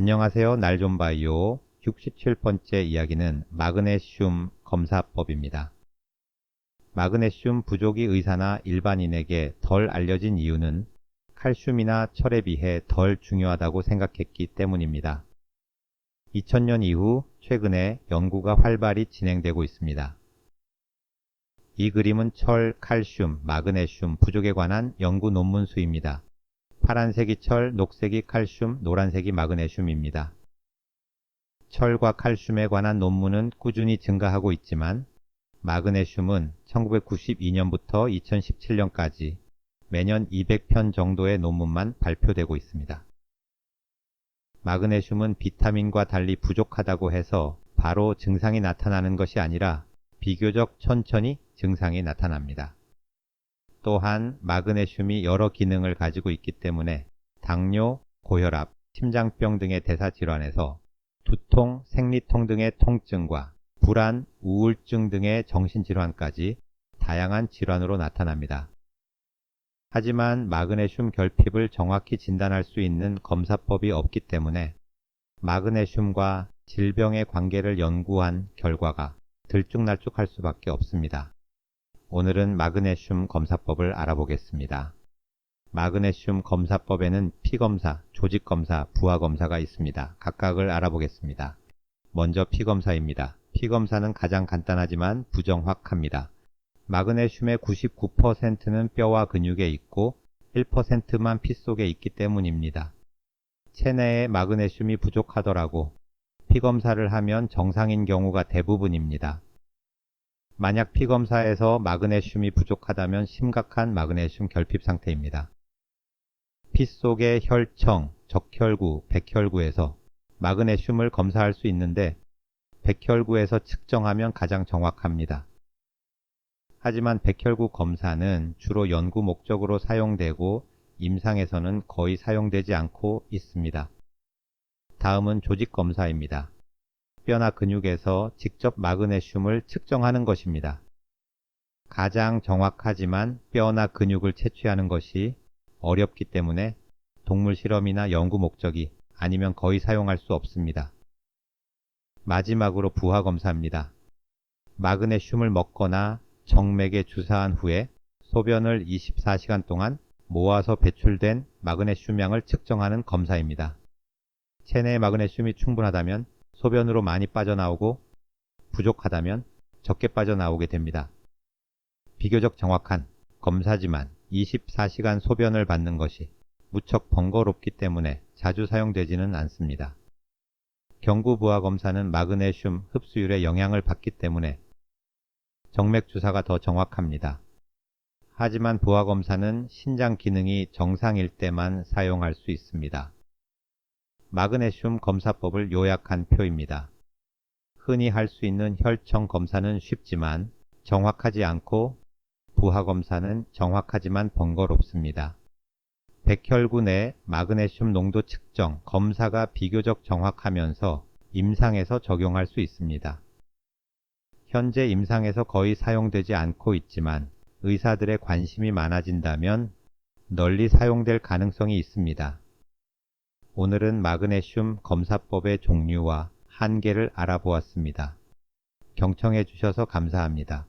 안녕하세요. 날좀바이오 67번째 이야기는 마그네슘 검사법입니다. 마그네슘 부족이 의사나 일반인에게 덜 알려진 이유는 칼슘이나 철에 비해 덜 중요하다고 생각했기 때문입니다. 2000년 이후 최근에 연구가 활발히 진행되고 있습니다. 이 그림은 철, 칼슘, 마그네슘 부족에 관한 연구 논문 수입니다. 파란색이 철, 녹색이 칼슘, 노란색이 마그네슘입니다. 철과 칼슘에 관한 논문은 꾸준히 증가하고 있지만 마그네슘은 1992년부터 2017년까지 매년 200편 정도의 논문만 발표되고 있습니다. 마그네슘은 비타민과 달리 부족하다고 해서 바로 증상이 나타나는 것이 아니라 비교적 천천히 증상이 나타납니다. 또한 마그네슘이 여러 기능을 가지고 있기 때문에 당뇨, 고혈압, 심장병 등의 대사질환에서 두통, 생리통 등의 통증과 불안, 우울증 등의 정신질환까지 다양한 질환으로 나타납니다. 하지만 마그네슘 결핍을 정확히 진단할 수 있는 검사법이 없기 때문에 마그네슘과 질병의 관계를 연구한 결과가 들쭉날쭉할 수밖에 없습니다. 오늘은 마그네슘 검사법을 알아보겠습니다. 마그네슘 검사법에는 피검사, 조직검사, 부하검사가 있습니다. 각각을 알아보겠습니다. 먼저 피검사입니다. 피검사는 가장 간단하지만 부정확합니다. 마그네슘의 99%는 뼈와 근육에 있고 1%만 피 속에 있기 때문입니다. 체내에 마그네슘이 부족하더라고 피검사를 하면 정상인 경우가 대부분입니다. 만약 피 검사에서 마그네슘이 부족하다면 심각한 마그네슘 결핍 상태입니다. 피 속의 혈청, 적혈구, 백혈구에서 마그네슘을 검사할 수 있는데 백혈구에서 측정하면 가장 정확합니다. 하지만 백혈구 검사는 주로 연구 목적으로 사용되고 임상에서는 거의 사용되지 않고 있습니다. 다음은 조직 검사입니다. 뼈나 근육에서 직접 마그네슘을 측정하는 것입니다. 가장 정확하지만 뼈나 근육을 채취하는 것이 어렵기 때문에 동물 실험이나 연구 목적이 아니면 거의 사용할 수 없습니다. 마지막으로 부하 검사입니다. 마그네슘을 먹거나 정맥에 주사한 후에 소변을 24시간 동안 모아서 배출된 마그네슘량을 측정하는 검사입니다. 체내의 마그네슘이 충분하다면 소변으로 많이 빠져나오고 부족하다면 적게 빠져나오게 됩니다. 비교적 정확한 검사지만 24시간 소변을 받는 것이 무척 번거롭기 때문에 자주 사용되지는 않습니다. 경구부하 검사는 마그네슘 흡수율에 영향을 받기 때문에 정맥 주사가 더 정확합니다. 하지만 부하 검사는 신장 기능이 정상일 때만 사용할 수 있습니다. 마그네슘 검사법을 요약한 표입니다. 흔히 할 수 있는 혈청 검사는 쉽지만 정확하지 않고 부하 검사는 정확하지만 번거롭습니다. 백혈구 내 마그네슘 농도 측정 검사가 비교적 정확하면서 임상에서 적용할 수 있습니다. 현재 임상에서 거의 사용되지 않고 있지만 의사들의 관심이 많아진다면 널리 사용될 가능성이 있습니다. 오늘은 마그네슘 검사법의 종류와 한계를 알아보았습니다. 경청해 주셔서 감사합니다.